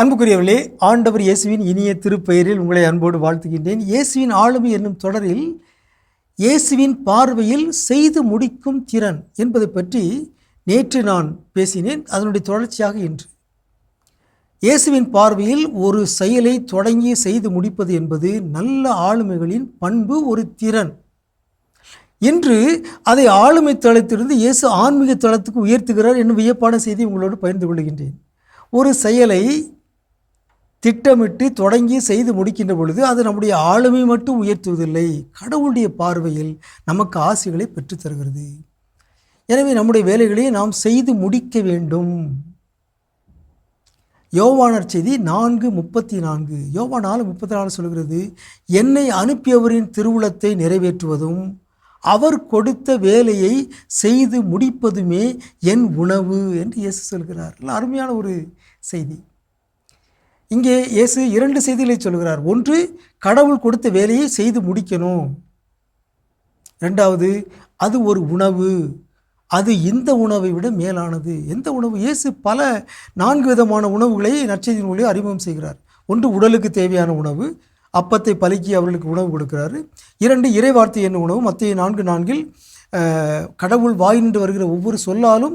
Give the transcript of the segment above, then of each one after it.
அன்புக்குரியவர்களே ஆண்டவர் இயேசுவின் இனிய திருப்பெயரில் உங்களை அன்போடு வாழ்த்துகின்றேன். இயேசுவின் ஆளுமை என்னும் தொடரில் இயேசுவின் பார்வையில் செய்து முடிக்கும் திறன் என்பதை பற்றி நேற்று நான் பேசினேன். அதனுடைய தொடர்ச்சியாக இன்று. இயேசுவின் பார்வையில் ஒரு செயலை தொடங்கி செய்து முடிப்பது என்பது நல்ல ஆளுமைகளின் பண்பு ஒரு திறன். இன்று அதை ஆளுமை தளத்திலிருந்து இயேசு ஆன்மீக தளத்துக்கு உயர்த்துகிறார் என்னும் வியப்பான செய்தி உங்களோடு பகிர்ந்து கொள்கின்றேன். ஒரு செயலை திட்டமிட்டு தொடங்கி செய்து முடிக்கின்ற பொழுது அது நம்முடைய ஆளுமை மட்டும் உயர்த்துவதில்லை. கடவுளுடைய பார்வையில் நமக்கு ஆசைகளை பெற்றுத்தருகிறது எனவே நம்முடைய வேலைகளை நாம் செய்து முடிக்க வேண்டும். யோவானர் செய்தி நான்கு முப்பத்தி நான்கு யோவா நாலு முப்பத்தி நாலு சொல்கிறது என்னை அனுப்பியவரின் திருவுளத்தை நிறைவேற்றுவதும் அவர் கொடுத்த வேலையை செய்து முடிப்பதுமே என் உணவு என்று இயேசு சொல்கிறார். அருமையான ஒரு செய்தி. இங்கே இயேசு இரண்டு செய்திகளை சொல்கிறார். ஒன்று கடவுள் கொடுத்த வேலையை செய்து முடிக்கணும். ரெண்டாவது அது ஒரு உணவு. அது இந்த உணவை விட மேலானது. எந்த உணவு? இயேசு பல நான்கு விதமான உணவுகளை நற்செய்தியின் மூலியம் அறிமுகம் செய்கிறார். ஒன்று உடலுக்கு தேவையான உணவு. அப்பத்தை பலுக்கி அவர்களுக்கு உணவு கொடுக்கிறாரு. இரண்டு இறைவார்த்தை என்ன உணவு. மத்திய நான்கு நான்கில் கடவுள் வாய் நின்று வருகிற ஒவ்வொரு சொல்லாலும்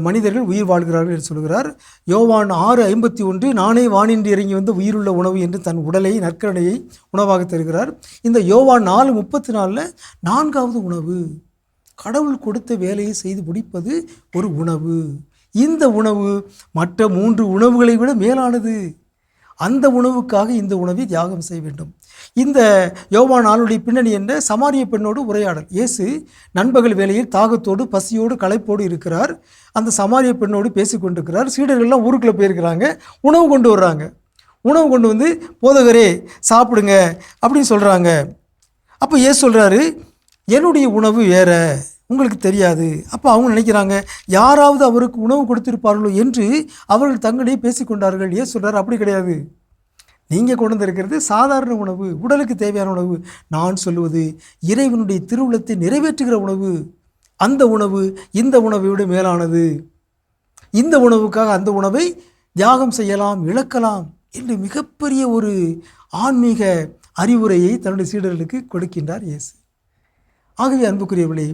மனிதர்கள் உயிர் வாழ்கிறார்கள் என்று சொல்கிறார் யோவான் ஆறு ஐம்பத்தி ஒன்று நானே வானின்று இறங்கி வந்து உயிருள்ள உணவு என்று தன் உடலை நற்கரணையை உணவாக தருகிறார். இந்த யோவான் நாலு முப்பத்தி நாலில் நான்காவது உணவு. கடவுள் கொடுத்த வேலையை செய்து முடிப்பது ஒரு உணவு. இந்த உணவு மற்ற மூன்று உணவுகளை விட மேலானது. அந்த உணவுக்காக இந்த உணவை தியாகம் செய்ய வேண்டும். இந்த யோவான் ஆளுடைய பின்னணி என்ன? சமாரிய பெண்ணோடு உரையாடல். இயேசு நண்பகல் வேலையில் தாகத்தோடு பசியோடு களைப்போடு இருக்கிறார். அந்த சமாரிய பெண்ணோடு பேசி கொண்டிருக்கிறார் சீடர்கள்லாம் ஊருக்குள்ளே போயிருக்கிறாங்க. உணவு கொண்டு வர்றாங்க. உணவு கொண்டு வந்து போதகரே சாப்பிடுங்க அப்படின்னு சொல்கிறாங்க அப்போ ஏசு சொல்கிறாரு என்னுடைய உணவு வேறு. உங்களுக்கு தெரியாது. அப்போ அவங்க நினைக்கிறாங்க யாராவது அவருக்கு உணவு கொடுத்திருப்பார்களோ என்று அவர்கள் தங்களிடையே பேசிக்கொண்டார்கள் ஏன் சொல்கிறார் அப்படி கிடையாது. நீங்கள் கொண்டு வந்திருக்கிறது சாதாரண உணவு உடலுக்கு தேவையான உணவு. நான் சொல்லுவது இறைவனுடைய திருவுளத்தை நிறைவேற்றுகிற உணவு. அந்த உணவு இந்த உணவை விட மேலானது. இந்த உணவுக்காக அந்த உணவை தியாகம் செய்யலாம் இழக்கலாம் என்று மிகப்பெரிய ஒரு ஆன்மீக அறிவுரையை தன்னுடைய சீடர்களுக்கு கொடுக்கின்றார் இயேசு. ஆகவே அன்புக்குரியவர்களே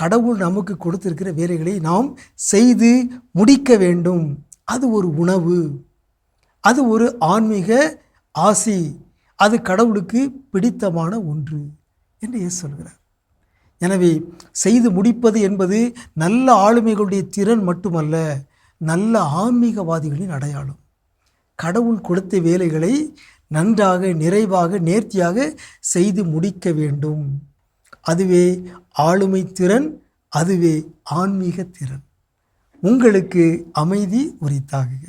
கடவுள் நமக்கு கொடுத்திருக்கிற வேலைகளை நாம் செய்து முடிக்க வேண்டும். அது ஒரு உணவு. அது ஒரு ஆன்மீக ஆசி. அது கடவுளுக்கு பிடித்தமான ஒன்று என்று ஏன் சொல்கிறார். எனவே செய்து முடிப்பது என்பது நல்ல ஆளுமைகளுடைய திறன் மட்டுமல்ல நல்ல ஆன்மீகவாதிகளின் அடையாளம். கடவுள் கொடுத்த வேலைகளை நன்றாக நிறைவாக நேர்த்தியாக செய்து முடிக்க வேண்டும். அதுவே ஆளுமை திறன் அதுவே ஆன்மீக திறன். உங்களுக்கு அமைதி உரித்தாகுக.